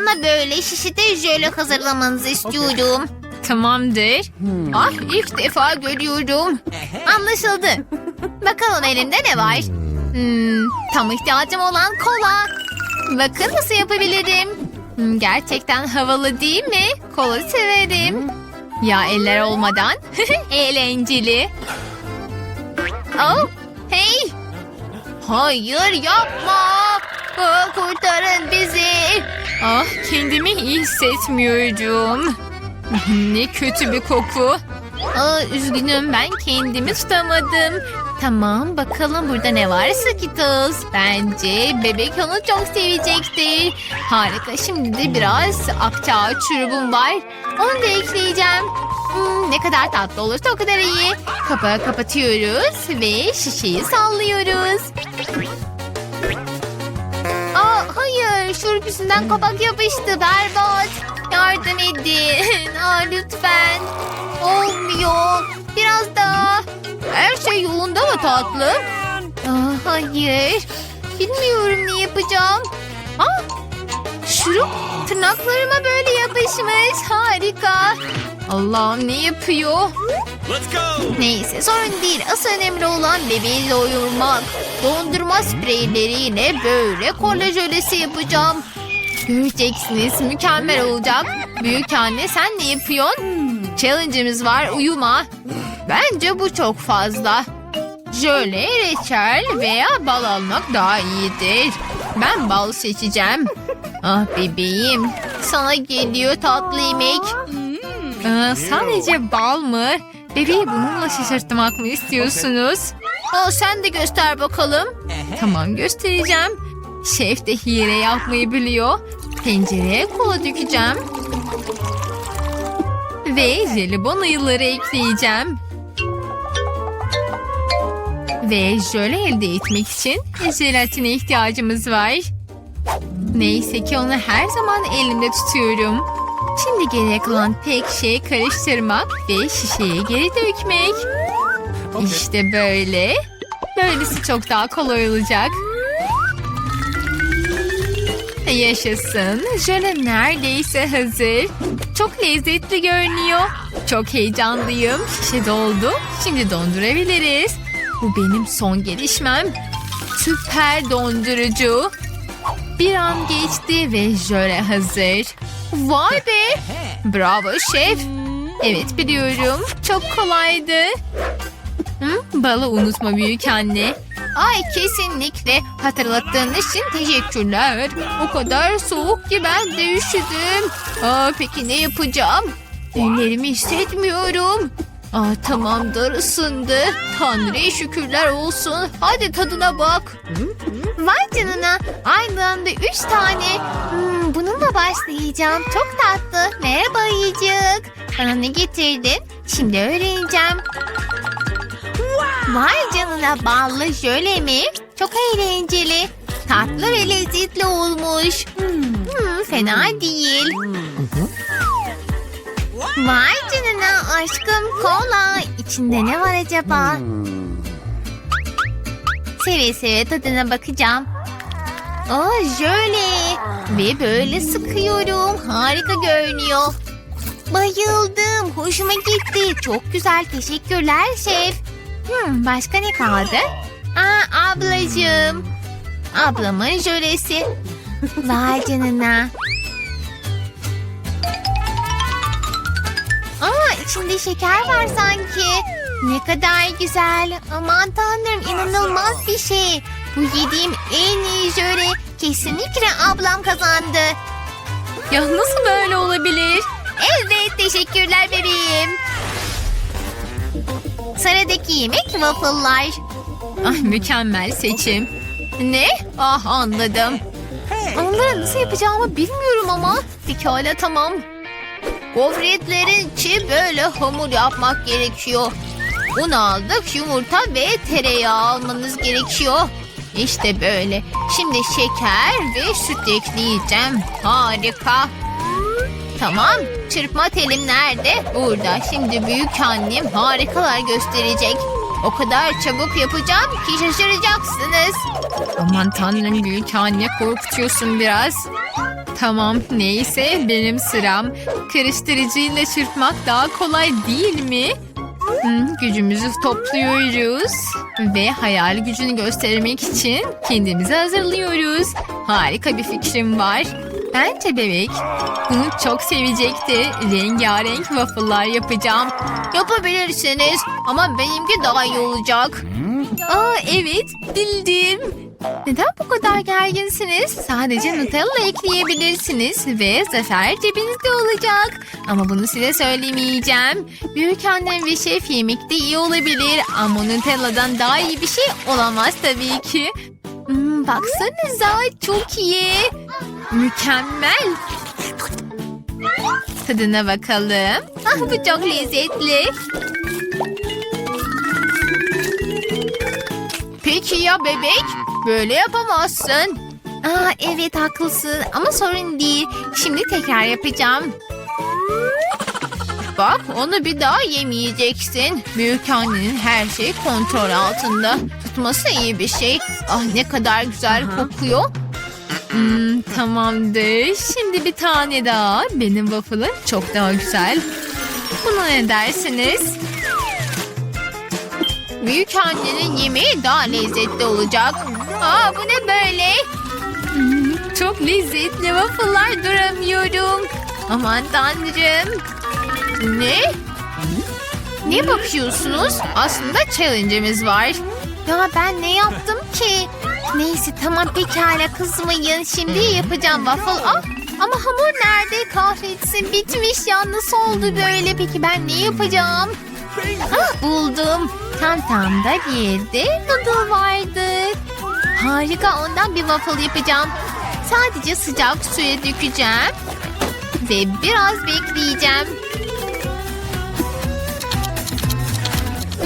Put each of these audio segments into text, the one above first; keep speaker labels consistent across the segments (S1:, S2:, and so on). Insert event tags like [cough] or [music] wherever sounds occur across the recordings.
S1: Bana böyle şişede jöle hazırlamanızı istiyorum.
S2: Tamamdır. Ah ilk defa görüyorum.
S1: Anlaşıldı. Bakalım elimde ne var? Hmm, tam ihtiyacım olan kola. Bakın nasıl yapabilirim. Hmm, gerçekten havalı değil mi? Kola severim.
S2: Ya eller olmadan. [laughs] Eğlenceli.
S1: Oh, hey! Hayır yapma! Aa, kurtarın bizi!
S2: Ah kendimi iyi hissetmiyorum. [laughs] Ne kötü bir koku.
S1: Aa, üzgünüm ben kendimi tutamadım. Tamam bakalım burada ne var Skittles. Bence bebek onu çok sevecektir. Harika şimdi de biraz akçaağ çürübüm var. Onu da ekleyeceğim. Hmm, ne kadar tatlı olursa o kadar iyi. Kapağı kapatıyoruz ve şişeyi sallıyoruz. Şurup yüzünden kapak yapıştı berbat. Yardım edin. [laughs] Aa, lütfen. Olmuyor. Biraz daha. Her şey yolunda mı tatlım? Aa, hayır. Bilmiyorum ne yapacağım. Aa, şurup tırnaklarıma böyle yapışmış. Harika.
S2: Allah'ım ne yapıyor?
S3: Let's go!
S1: Neyse sorun değil. Asıl önemli olan bebeği doyurmak. Dondurma spreyleriyle böyle kola jölesi yapacağım. Göreceksiniz mükemmel olacak. Büyük anne sen ne yapıyorsun? Challenge'ımız var uyuma. Bence bu çok fazla. Jöle, reçel veya bal almak daha iyidir. Ben bal seçeceğim. Ah bebeğim. Sana geliyor tatlı yemek.
S2: Aa, sadece bal mı? Bebeği bununla şaşırtmak mı istiyorsunuz?
S1: Aa, sen de göster bakalım.
S2: Tamam göstereceğim. Şef de hile yapmayı biliyor. Tencereye kola dökeceğim. Ve jelibon ayıları ekleyeceğim. Ve jöle elde etmek için jelatine ihtiyacımız var. Neyse ki onu her zaman elimde tutuyorum. Şimdi geriye kalan tek şey karıştırmak ve şişeye geri dökmek. İşte böyle. Böylesi çok daha kolay olacak. Yaşasın. Jöle neredeyse hazır. Çok lezzetli görünüyor. Çok heyecanlıyım. Şişe doldu. Şimdi dondurabiliriz. Bu benim son gelişmem. Süper dondurucu. Bir an geçti ve jöle hazır. Vay be. Bravo şef. Evet biliyorum. Çok kolaydı. Hı, balı unutma büyük anne.
S1: Ay kesinlikle hatırlattığın için teşekkürler. O kadar soğuk ki ben de üşüdüm. Aa, peki ne yapacağım? Ellerimi hissetmiyorum. Aa, tamamdır ısındı. Tanrı'ya şükürler olsun. Hadi tadına bak. Canına. Anda üç tane. Hmm, bununla başlayacağım. Çok tatlı. Merhaba ayıcık. Bana ne getirdin? Şimdi öğreneceğim. Vay canına ballı jöle mi? Çok eğlenceli. Tatlı ve lezzetli olmuş. Hmm, fena değil. Vay canına aşkım kola. İçinde ne var acaba? Seve seve tadına bakacağım. Aa jöle. Ve böyle sıkıyorum. Harika görünüyor. Bayıldım. Hoşuma gitti. Çok güzel. Teşekkürler şef. Hmm, başka ne kaldı? Aa ablacığım. Ablamın jölesi. Vay canına. Aa içinde şeker var sanki. Ne kadar güzel. Aman tanrım inanılmaz bir şey. Bu yediğim en iyi jöle. Kesinlikle ablam kazandı.
S2: Ya nasıl böyle olabilir?
S1: Evet teşekkürler bebeğim. Sıradaki yemek waffle'lar.
S2: Ah mükemmel seçim.
S1: Ne? Ah anladım. Onları nasıl yapacağımı bilmiyorum ama. Pekala tamam. Gofretlerin içi böyle hamur yapmak gerekiyor. Un aldık, yumurta ve tereyağı almanız gerekiyor. İşte böyle. Şimdi şeker ve süt ekleyeceğim. Harika. Tamam. Çırpma telim nerede? Burada. Şimdi büyük annem harikalar gösterecek. O kadar çabuk yapacağım ki şaşıracaksınız.
S2: Aman tanrım büyük anne korkutuyorsun biraz. Tamam neyse benim sıram. Karıştırıcıyla çırpmak daha kolay değil mi? Hmm, gücümüzü topluyoruz ve hayal gücünü göstermek için kendimizi hazırlıyoruz. Harika bir fikrim var. Bence bebek bunu çok sevecekti. Rengarenk waffle'lar yapacağım.
S1: Yapabilirsiniz ama benimki daha iyi olacak.
S2: Aa evet bildim. Neden bu kadar gerginsiniz? Sadece Nutella ekleyebilirsiniz ve zafer cebinizde olacak. Ama bunu size söylemeyeceğim. Büyük annem ve şef yemekte iyi olabilir ama Nutella'dan daha iyi bir şey olamaz tabii ki. Hmm, baksanıza çok iyi. Mükemmel. Tadına bakalım. Ah bu çok lezzetli.
S1: Peki ya bebek? Böyle yapamazsın.
S2: Aa evet haklısın ama sorun değil. Şimdi tekrar yapacağım.
S1: Bak onu bir daha yemeyeceksin. Büyük annenin her şeyi kontrol altında. Tutması iyi bir şey. Ah ne kadar güzel kokuyor.
S2: Hmm, tamamdır. Şimdi bir tane daha. Benim waffle'ım çok daha güzel. Buna ne dersiniz?
S1: Büyük annenin yemeği daha lezzetli olacak. Aa bu ne böyle?
S2: Çok lezzetli waffle'lar duramıyorum.
S1: Aman tanrım. Ne? Ne bakıyorsunuz? Aslında challenge'imiz var.
S2: Ya ben ne yaptım ki? Neyse tamam pekala kızmayın. Şimdi yapacağım waffle. Ah, ama hamur nerede? Kahretsin bitmiş ya. Nasıl oldu böyle? Peki ben ne yapacağım? Ah buldum. Tam tam da bir yerde noodle vardı. Harika ondan bir waffle yapacağım. Sadece sıcak suya dökeceğim. Ve biraz bekleyeceğim.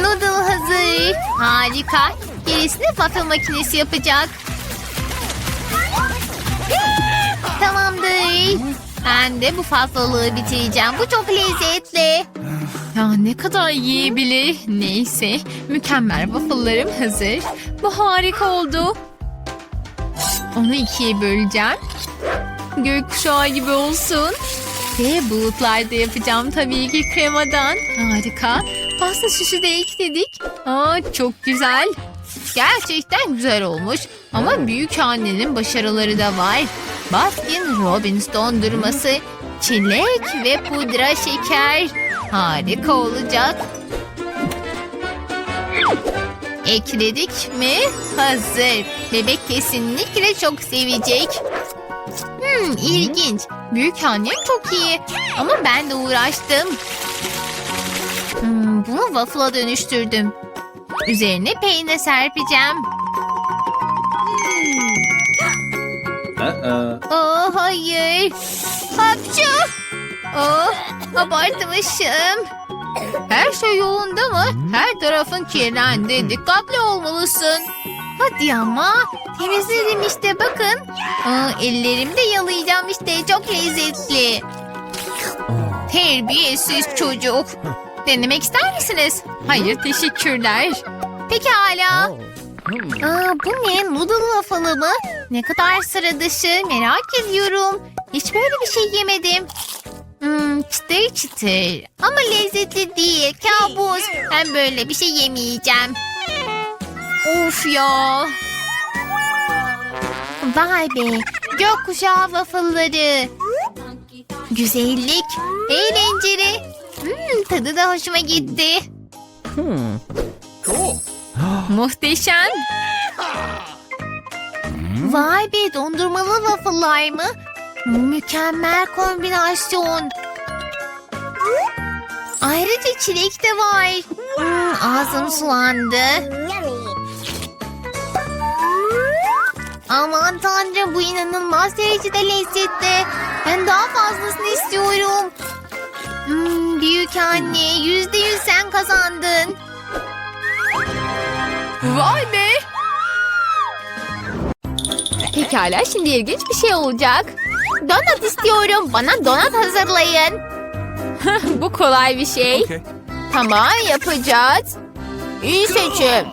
S2: Noodle hazır. Harika. Gerisini waffle makinesi yapacak. Tamamdır. Ben de bu fazlalığı bitireceğim. Bu çok lezzetli. Ya ne kadar yiyebilir. Neyse. Mükemmel waffle'larım hazır. Bu harika oldu. Onu ikiye böleceğim. Gökkuşağı gibi olsun. Ve bulutlarda yapacağım tabii ki kremadan. Harika. Pasta süsü de ekledik. Aa, çok güzel.
S1: Gerçekten güzel olmuş. Ama büyük annenin başarıları da var. Baskin Robbins dondurması, çilek ve pudra şeker. Harika olacak. Ekledik mi? Hazır. Bebek kesinlikle çok sevecek. Hmm, ilginç. Büyük annem çok iyi. Ama ben de uğraştım. Hmm, bunu waffle'a dönüştürdüm. Üzerine peynir serpeceğim.
S3: Uh-uh.
S1: Oh hayır. Hapçı. Oh abartmışım. Her şey yolunda mı? Her tarafın kirlendi. Dikkatli olmalısın. Hadi ama. Temizledim işte bakın. Aa, ellerimde yalayacağım işte. Çok lezzetli. Terbiyesiz çocuk. Denemek ister misiniz?
S2: Hayır teşekkürler.
S1: Pekala. Aa, bu ne? Noodle waffle'ı mı? Ne kadar sıra dışı merak ediyorum. Hiç böyle bir şey yemedim. Hmm, çıtır çıtır. Ama lezzetli değil. Kabus. Ben böyle bir şey yemeyeceğim. Of ya. Vay be. Gökkuşağı waffle'ları. Güzellik. Eğlenceli. Hmm, tadı da hoşuma gitti. [gasps]
S2: Muhteşem.
S1: Vay be dondurmalı waffle'lar mı? Mükemmel kombinasyon. Ayrıca çilek de var. Hmm, ağzım sulandı. Aman tanrım bu inanılmaz derecede lezzetli. Ben daha fazlasını istiyorum. Hmm, büyük anne yüzde yüz sen kazandın.
S2: Vay be. Pekala şimdi ilginç bir şey olacak.
S1: Donat istiyorum. Bana donat hazırlayın. [laughs]
S2: Bu kolay bir şey.
S3: Okay.
S1: Tamam yapacağız. İyi seçim.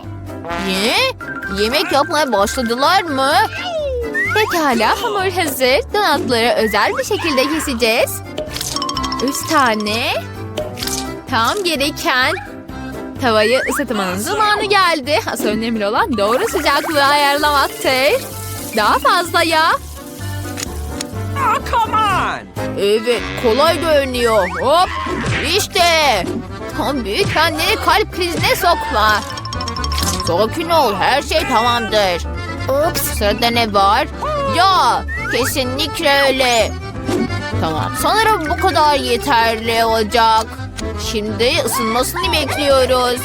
S1: Ne? Yemek yapmaya başladılar mı? Pekala hamur hazır. Donatları özel bir şekilde keseceğiz. Üç tane. Tam gereken. Tavayı ısıtmanın zamanı geldi. Asıl önemli olan doğru sıcaklığı ayarlamaktır. Daha fazla yağ.
S3: Oh, come on!
S1: Evet kolay görünüyor. Hop işte. Tam büyük anneni kalp krizine sokma. Sakin ol her şey tamamdır. Ups sırada ne var? Ya kesinlikle öyle. Tamam sanırım bu kadar yeterli olacak. Şimdi ısınmasını bekliyoruz.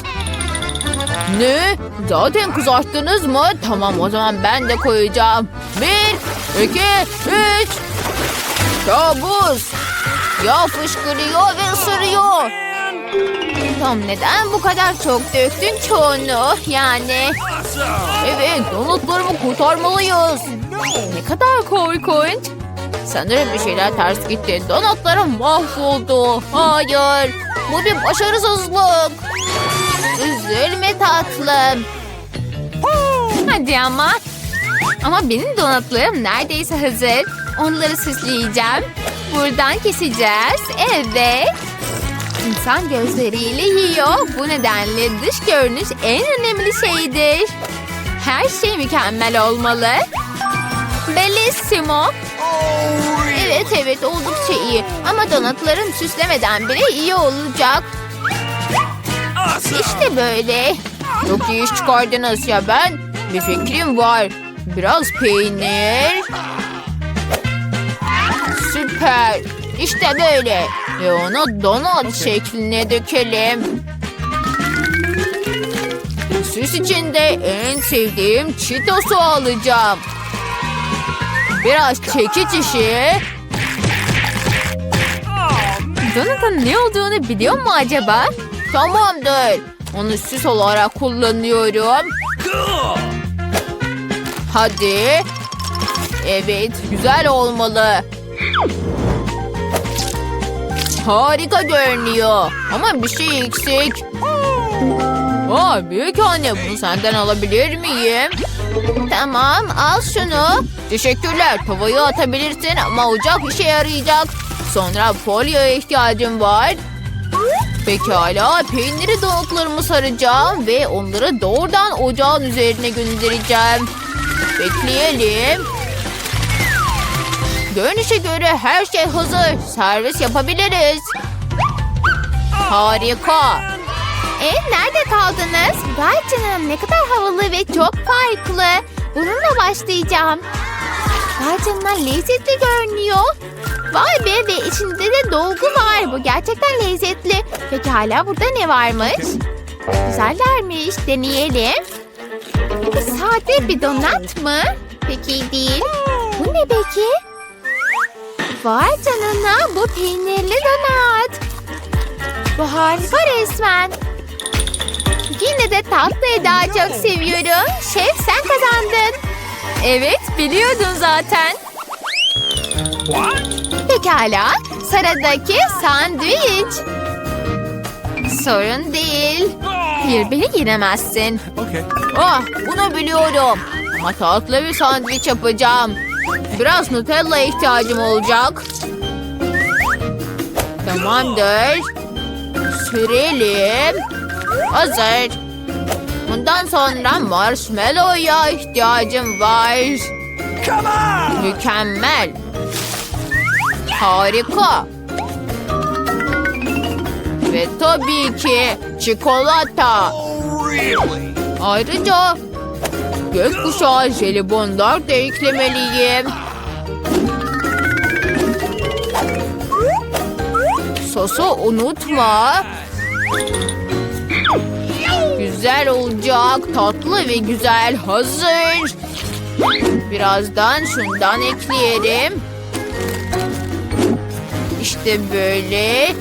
S1: Ne? Zaten kızarttınız mı? Tamam o zaman ben de koyacağım. Bir, iki, üç. Kabus. Yağ fışkırıyor ve ısırıyor. Tam neden bu kadar çok döktün çoğunu? Yani evet donutlarımı kurtarmalıyız. Ne kadar korkunç. Sanırım bir şeyler ters gitti. Donutlarım mahvoldu. Hayır. Bu bir başarısızlık. Üzülme tatlım. Hadi ama. Ama benim donatlarım neredeyse hazır. Onları süsleyeceğim. Buradan keseceğiz. Evet. İnsan gözleriyle yiyor. Bu nedenle dış görünüş en önemli şeydir. Her şey mükemmel olmalı. Bellissimo. Evet evet oldukça iyi. Ama donatlarım süslemeden bile iyi olacak. İşte böyle. Çok iyi iş çıkardınız ya ben. Bir fikrim var. Biraz peynir. Süper. İşte böyle. Ve onu donut şekline dökelim. Süs içinde en sevdiğim Cheetos'u alacağım. Biraz çekiç işi. Donut'un ne olduğunu biliyor mu acaba? Tamamdır. Onu süs olarak kullanıyorum. Hadi. Evet, güzel olmalı. Harika görünüyor. Ama bir şey eksik. Aa, büyük anne bunu senden alabilir miyim? Tamam, al şunu. Teşekkürler. Tavayı atabilirsin ama ocak işe yarayacak. Sonra folyoya ihtiyacım var. Pekala, peyniri donutlarımı saracağım ve onları doğrudan ocağın üzerine göndereceğim. Bekleyelim. Görünüşe göre her şey hazır. Servis yapabiliriz. Harika. E nerede kaldınız? Vay canına ne kadar havalı ve çok farklı. Bununla başlayacağım. Vay canına lezzetli görünüyor. Vay be ve içinde de dolgu var. Bu gerçekten lezzetli. Peki hala burada ne varmış? Güzellermiş. Deneyelim. Sade bir donat mı? Peki değil. Bu ne peki? Vay canına bu peynirli donat. Bu harika resmen. Yine de tatlıyı daha çok seviyorum. Şef sen kazandın. Evet biliyordun zaten.
S3: What?
S1: Pekala. Sıradaki sandviç. Sorun değil. Hayır beni yenemezsin.
S3: Okay.
S1: Ah bunu biliyorum. Ama tatlı bir sandviç yapacağım. Biraz Nutella ihtiyacım olacak. Tamamdır. Sürelim. Hazır. Bundan sonra marshmallow'a ihtiyacım var. Mükemmel. Harika. Ve tabii ki çikolata. Ayrıca gökkuşağı jelibonlar da eklemeliyim. Sosu unutma. Güzel olacak. Tatlı ve güzel. Hazır. Birazdan şundan ekleyelim. İşte böyle.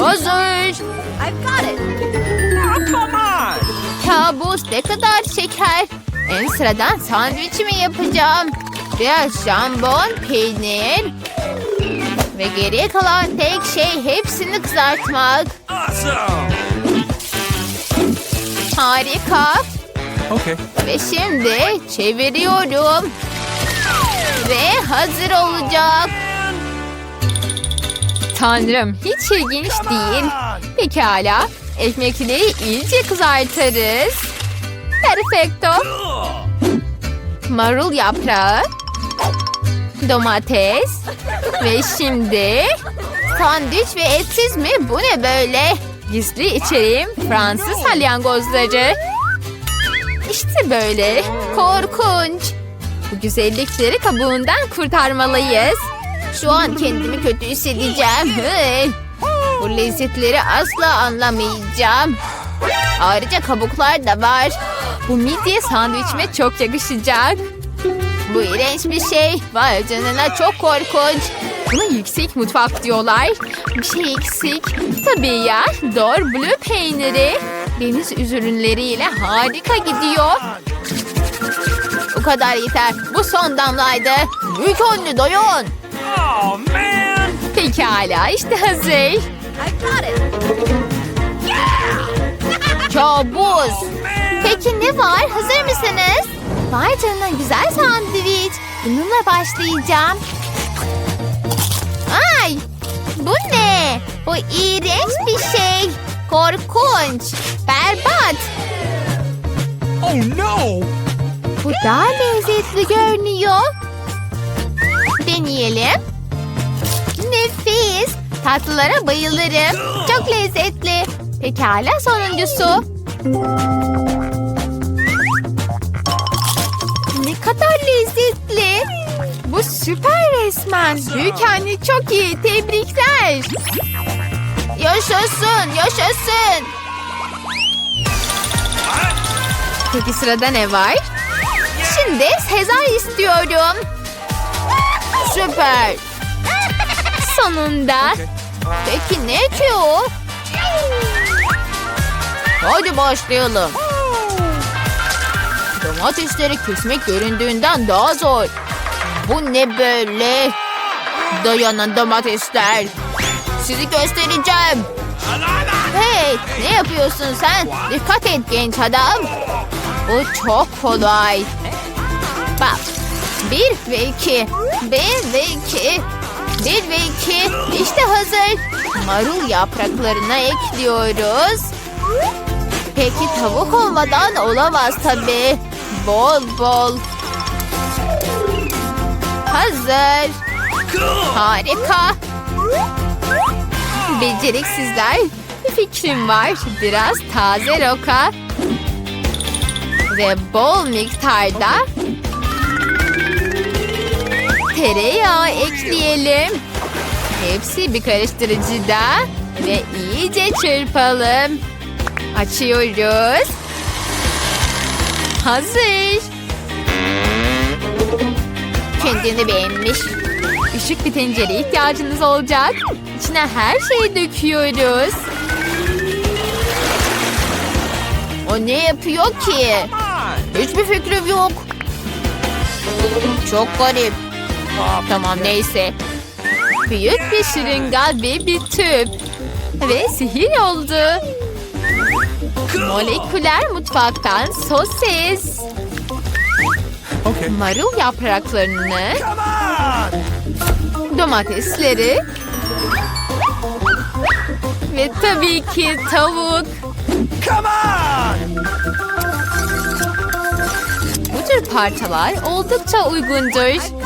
S1: Hazır.
S3: Oh, come on!
S1: Kabus ne kadar şeker. En sıradan sandviçimi yapacağım. Biraz jambon, peynir. Ve geriye kalan tek şey hepsini kızartmak.
S3: Awesome!
S1: Harika.
S3: Okay.
S1: Ve şimdi çeviriyorum. Ve hazır olacak.
S2: Tanrım hiç ilginç değil. Pekala. Ekmekleri iyice kızartırız. Perfecto. Marul yaprağı. Domates. Ve şimdi
S1: Sandviç ve etsiz mi? Bu ne böyle?
S2: gizli içeriğim Fransız salyangozları. İşte böyle.
S1: Korkunç.
S2: Bu güzellikleri kabuğundan kurtarmalıyız.
S1: Şu an kendimi kötü hissedeceğim. Bu lezzetleri asla anlamayacağım. Ayrıca kabuklar da var.
S2: Bu midye sandviçime çok yakışacak.
S1: Bu iğrenç bir şey. Vay canına çok korkunç.
S2: Buna yüksek mutfak diyorlar. Bir şey eksik. Tabii ya. Doğru blue peyniri. Deniz ürünleriyle harika gidiyor.
S1: Bu kadar yeter. Bu son damlaydı. Büyük önlü doyun.
S3: Oh man!
S2: Pekala işte hazır. [laughs]
S1: Kabus.
S3: Man!
S1: Peki ne var? Hazır mısınız? Vay canına güzel sandviç. Bununla başlayacağım. Ay! Bu ne? Bu iğrenç bir şey. Korkunç. Berbat.
S3: Oh no!
S1: Bu daha lezzetli görünüyor. Deneyelim. Nefis. Tatlılara bayılırım. Çok lezzetli. Pekala sonuncusu. Ne kadar lezzetli.
S2: Bu süper resmen. Büyük anne çok iyi. Tebrikler.
S1: Yaşasın, yaşasın.
S2: Peki sırada ne var?
S1: Şimdi Sezar istiyorum. Süper.
S2: Sonunda.
S1: Peki ne ki o? Hadi başlayalım. Domatesleri kesmek göründüğünden daha zor. Bu ne böyle? Dayanın domatesler. Sizi göstereceğim. Hey ne yapıyorsun sen? Dikkat et genç adam. Bu çok kolay. Bak. Bir ve iki. Bir ve iki. Bir ve iki. İşte hazır. Marul yapraklarına ekliyoruz. Peki tavuk olmadan olamaz tabii. Bol bol. Hazır. Harika.
S2: Beceriksizler. Bir fikrim var. Biraz taze roka. Ve bol miktarda tereyağı ekleyelim. Hepsi bir karıştırıcıda ve iyice çırpalım. Açıyoruz. Hazır.
S1: Kendini beğenmiş.
S2: Işık bir tencereye ihtiyacınız olacak. İçine her şeyi döküyoruz.
S1: O ne yapıyor ki? Hiçbir fikrim yok. Çok garip.
S2: Tamam neyse. Büyük bir şırınga ve bir tüp. Ve sihir oldu. Moleküler mutfaktan sosis.
S3: Okay.
S2: Marul yapraklarını, domatesleri ve tabii ki tavuk.
S3: Come on!
S2: Bu tür parçalar oldukça uygundur.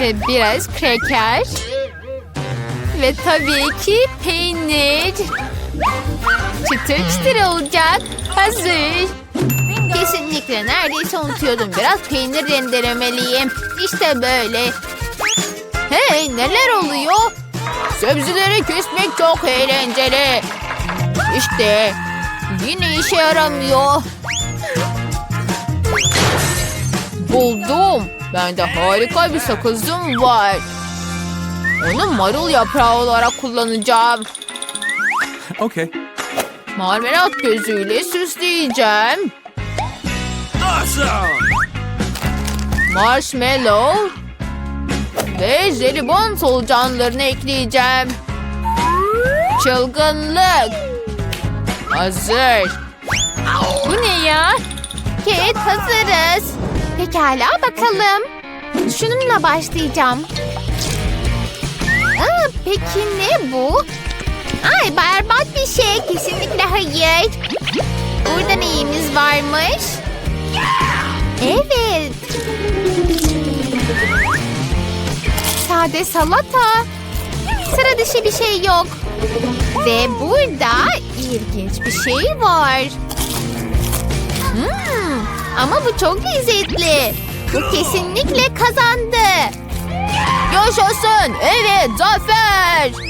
S2: Ve biraz kreker. Ve tabii ki peynir. Çıtır çıtır olacak. Hazır.
S1: Kesinlikle neredeyse unutuyordum. Biraz peynir rendelemeliyim. İşte böyle. Hey neler oluyor? Sebzeleri kesmek çok eğlenceli. İşte yine işe yaramıyor. Buldum. Bende harika bir sakızım var. Onu marul yaprağı olarak kullanacağım.
S3: Okay.
S1: Marmelat gözüyle süsleyeceğim.
S3: Awesome!
S1: Marshmallow ve jelibon solucanlarını ekleyeceğim. Çılgınlık. Hazır.
S2: Bu ne ya?
S1: Kate hazırız. Pekala bakalım. Şununla başlayacağım. Aa, peki ne bu? Ay berbat bir şey. Kesinlikle hayır. Burada neyimiz varmış? Evet. Sade salata. Sıra dışı bir şey yok. Ve burada ilginç bir şey var. Ama bu çok lezzetli. Bu kesinlikle kazandı. Yaşasın. Evet zafer.